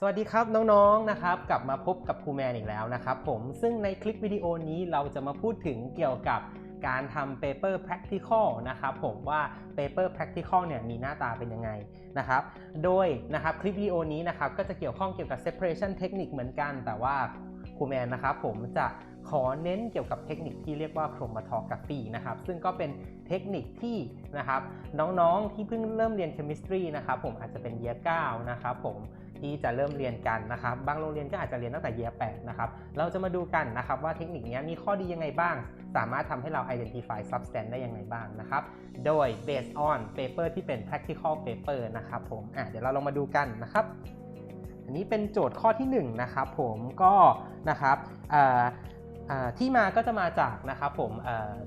สวัสดีครับน้องๆนะครับ กลับมาพบกับครูแมนอีกแล้วนะครับผมซึ่งในคลิปวิดีโอนี้เราจะมาพูดถึงเกี่ยวกับการทำ paper practical นะครับผมว่า paper practical เนี่ยมีหน้าตาเป็นยังไงนะครับ โดยนะครับคลิปวิดีโอนี้นะครับก็จะเกี่ยวข้องเกี่ยวกับ separation technique เหมือนกัน แต่ว่าครูแมนนะครับผมจะ ขอเน้นเกี่ยวกับเทคนิคที่เรียกว่า chromatography นะครับ ซึ่งก็เป็นเทคนิคที่นะครับน้องๆที่เพิ่งเริ่มเรียน chemistry นะครับผมอาจจะเป็น year 9นะครับผมที่จะเริ่มเรียนกันนะครับ บางโรงเรียนก็อาจจะเรียนตั้งแต่ year 8นะครับ เราจะมาดูกันนะครับว่าเทคนิคนี้มีข้อดียังไงบ้าง สามารถทำให้เรา identify substance ได้ยังไงบ้างนะครับ โดย based on paper ที่เป็น practical paper นะครับผมอะเดี๋ยวเราลองมาดูกันนะครับ อันนี้เป็นโจทย์ข้อที่1นะครับผมก็นะครับ ที่มาก็จะมาจากนะครับผม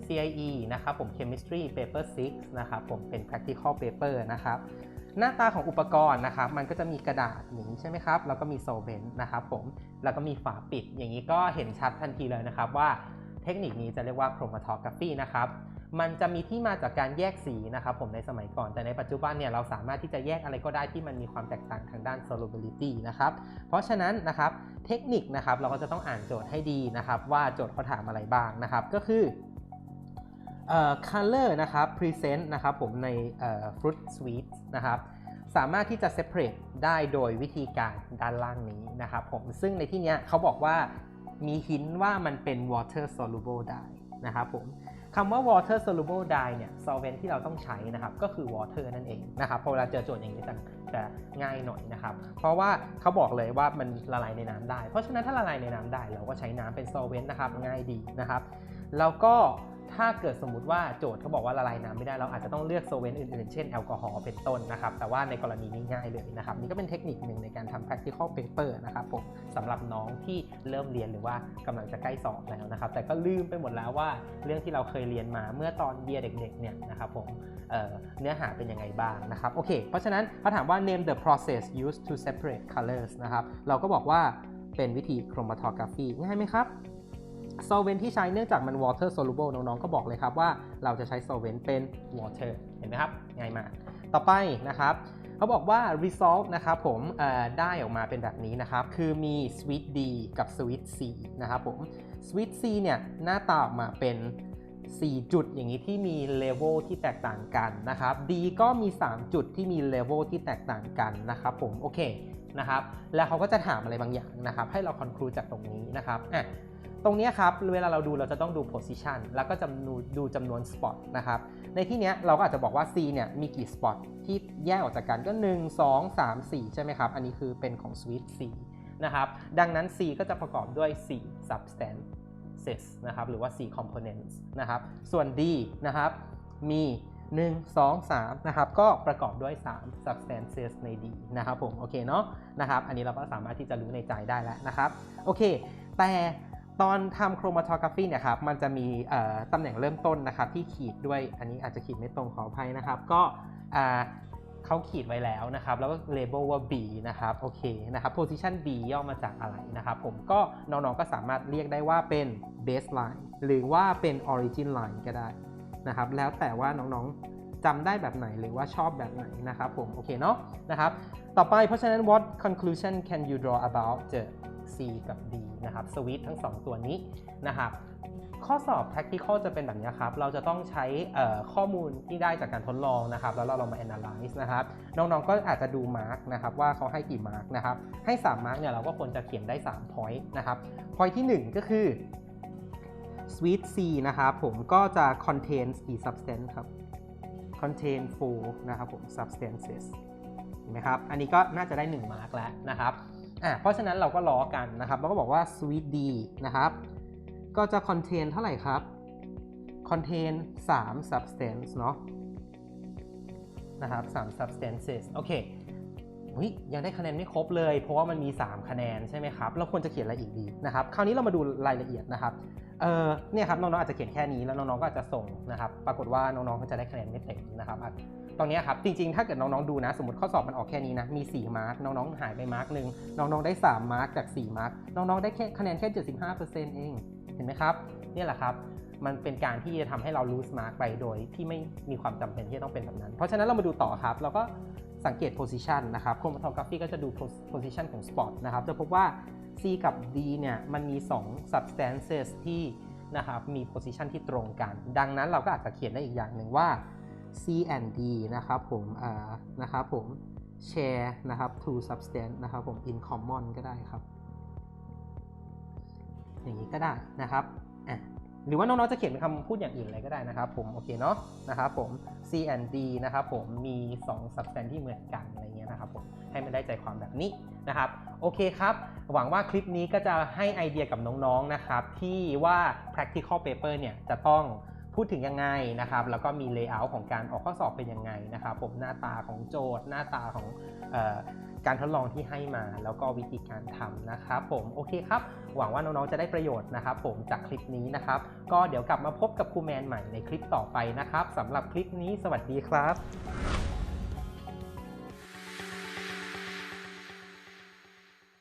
CIE นะครับผม chemistry paper 6 นะครับผมเป็น practical paper นะครับหน้าตาของอุปกรณ์นะครับ มันก็จะมีกระดาษอย่างนี้ใช่ไหมครับ แล้วก็มีโซเวนต์นะครับผม แล้วก็มีฝาปิด อย่างนี้ก็เห็นชัดทันทีเลยนะครับว่าเทคนิคนี้จะเรียกว่า chromatography นะครับ มันจะมีที่มาจากการแยกสีนะครับผมในสมัยก่อน แต่ในปัจจุบันเนี่ยเราสามารถที่จะแยกอะไรก็ได้ที่มันมีความแตกต่างทางด้าน solubility นะครับเพราะฉะนั้นนะครับเทคนิคนะครับเราก็จะต้องอ่านโจทย์ให้ดีนะครับว่าโจทย์เขาถามอะไรบ้างนะครับก็คือเอ่อ color นะครับ present นะครับผมในเอ่อ fruit sweet นะครับสามารถที่จะ separate ได้โดยวิธีการด้านล่างนี้นะครับผมซึ่งในที่เนี้ยเขาบอกว่ามีหินว่ามันเป็น water soluble dye นะครับผม คำว่า water soluble dye เนี่ย solvent ที่เราต้องใช้นะครับ ก็คือ water นั่นเองนะครับพอเวลาเจอโจทย์อย่างนี้จะจะง่ายหน่อยนะครับ เพราะว่าเขาบอกเลยว่ามันละลายในน้ำได้ เพราะฉะนั้นถ้าละลายในน้ำได้ เราก็ใช้น้ำเป็น solvent นะครับง่ายดีนะครับ แล้วก็ ถ้าเกิดสมมติว่าโจทย์เขาบอกว่าละลายน้ำไม่ได้เราอาจจะต้องเลือกโซเวนต์อื่นๆ เช่นแอลกอฮอล์เป็นต้นนะครับ แต่ว่าในกรณีนี้ง่ายเลยนะครับ นี่ก็เป็นเทคนิคหนึ่งในการทำ practical paper นะครับผมสำหรับน้องที่เริ่มเรียนหรือว่ากำลังจะใกล้สอบแล้วนะครับ แต่ก็ลืมไปหมดแล้วว่าเรื่องที่เราเคยเรียนมาเมื่อตอนเบียเด็กๆเนี่ยนะครับผมเเนื้อหาเป็นยังไงบ้างนะครับโอเค เพราะฉะนั้นเขาถามว่า name the process used to separate colors นะครับเราก็บอกว่าเป็นวิธี chromatography ง่ายไหมครับ โซเวนที่ใช้เนื่องจากมัน water soluble น้องๆ ก็บอกเลยครับว่าเราจะใช้โซเวนเป็น water เห็นไหมครับ ง่ายมาก ต่อไปนะครับเขาบอกว่า result นะครับผมได้ออกมาเป็นแบบนี้นะครับ คือมี sweet D กับ sweet C นะครับผม sweet C เนี่ยหน้าตาออกมาเป็น 4 จุดอย่างนี้ที่มี level ที่แตกต่างกันนะครับ D ก็มี 3 จุดที่มี level ที่แตกต่างกันนะครับผม โอเคนะครับ แล้วเขาก็จะถามอะไรบางอย่างนะครับ ให้เรา conclude จากตรงนี้นะครับอะ ตรงนี้ครับเวลาเราดูเราจะต้องดู position แล้วก็จำนวนดูจำนวน spot นะครับในที่นี้เราก็อาจจะบอกว่า C เนี่ยมีกี่ spot ที่แยกออกจากกันก็ 1 2 3 4 ใช่ไหมครับ อันนี้คือเป็นของ sweet C นะครับดังนั้น C ก็จะประกอบด้วย 4 substances นะครับหรือว่า 4 components นะครับส่วน D นะครับมี 1 2 3นะครับก็ประกอบด้วย 3 substances ใน D นะครับผมโอเคเนาะนะครับอันนี้เราก็สามารถที่จะรู้ในใจได้แล้วนะครับโอเค แต่ ตอนทำ chromatography เนี่ยครับมันจะมีตำแหน่งเริ่มต้นนะครับที่ขีดด้วยอันนี้อาจจะขีดไม่ตรงขออภัยนะครับ ก็เขาขีดไว้แล้วนะครับ แล้วก็ label ว่า B นะครับโอเคนะครับ position B ย่อมาจากอะไรนะครับ ผมก็น้องๆก็สามารถเรียกได้ว่าเป็น baseline หรือว่าเป็น origin line ก็ได้นะครับ แล้วแต่ว่าน้องๆจำได้แบบไหนหรือว่าชอบแบบไหนนะครับผมโอเคเนาะนะครับ ต่อไปเพราะฉะนั้น what conclusion can you draw about the C กับ D นะครับสวิตทั้ง 2 ตัวนี้นะครับข้อสอบ practical จะเป็นแบบนี้ครับ เราจะต้องใช้ข้อมูลที่ได้จากการทดลองนะครับ แล้วเราลองมา analyze นะครับ น้องๆ ก็อาจจะดู mark นะครับ ว่าเขาให้กี่ mark นะครับ ให้3 mark เนี่ยเราก็ควรจะเขียนได้ 3 point นะครับ point ที่ 1 ก็คือ sweet C นะครับ ผมก็จะ contain กี่ substance ครับ contain four นะครับผม substances เห็นไหมครับ อันนี้ก็น่าจะได้1 mark แล้วนะครับ อะเพราะฉะนั้นเราก็ล้อกันนะครับเราก็บอกว่า sweet D นะครับ ก็จะ contain เท่าไหร่ครับ contain 3 substance เนาะนะครับ3 substances โอเคยังได้คะแนนไม่ครบเลย เพราะว่ามันมี 3 คะแนนใช่ไหมครับ เราควรจะเขียนอะไรอีกดีนะครับ คราวนี้เรามาดูรายละเอียดนะครับ เออเนี่ยครับน้องๆอาจจะเขียนแค่นี้แล้วน้องๆก็อาจจะส่งนะครับ ปรากฏว่าน้องๆก็จะได้คะแนนไม่เต็มนะครับ ตรงนี้ครับจริงๆ ถ้าเกิดน้องๆดูนะ สมมติข้อสอบมันออกแค่นี้นะ มี 4 มาร์กน้องๆ หายไปมาร์กหนึ่งน้องๆ ได้ 3 มาร์กจาก 4 มาร์กน้องๆ ได้แค่คะแนนแค่ 75%เอง เห็นไหมครับนี่แหละครับ มันเป็นการที่จะทำให้เรา lose mark ไปโดยที่ไม่มีความจำเป็นที่จะต้องเป็นแบบนั้น เพราะฉะนั้นเรามาดูต่อครับ เราก็สังเกต position นะครับ chromatography ก็จะดู position ของ spot นะครับ จะพบว่า C กับ D เนี่ย มันมี 2 substances ที่นะครับ มี position ที่ตรงกัน ดังนั้นเราก็อาจจะเขียนได้อีกอย่างหนึ่งว่า C and D นะครับผมอ่านะครับผม share นะครับ two substance นะครับผม in common ก็ได้ครับ อย่างนี้ก็ได้นะครับอะหรือว่าน้องๆจะเขียนเป็นคำพูดอย่างอื่นอะไรก็ได้นะครับผม โอเคเนาะนะครับผม C and D นะครับผมมี 2 substance ที่เหมือนกันอะไรเงี้ยนะครับผมให้มันได้ใจความแบบนี้นะครับโอเคครับ หวังว่าคลิปนี้ก็จะให้ไอเดียกับน้องๆนะครับที่ว่า practical paper เนี่ยจะต้อง พูดถึงยังไงนะครับ แล้วก็มีเลเยอร์ของการออกข้อสอบเป็นยังไงนะครับผมหน้าตาของโจทย์ หน้าตาของออการทดลองที่ให้มา แล้วก็วิธีการทำนะครับผมโอเคครับ หวังว่าน้องๆจะได้ประโยชน์นะครับ ผมจากคลิปนี้นะครับ ก็เดี๋ยวกลับมาพบกับครูแมนใหม่ในคลิปต่อไปนะครับสำหรับคลิปนี้สวัสดีครับ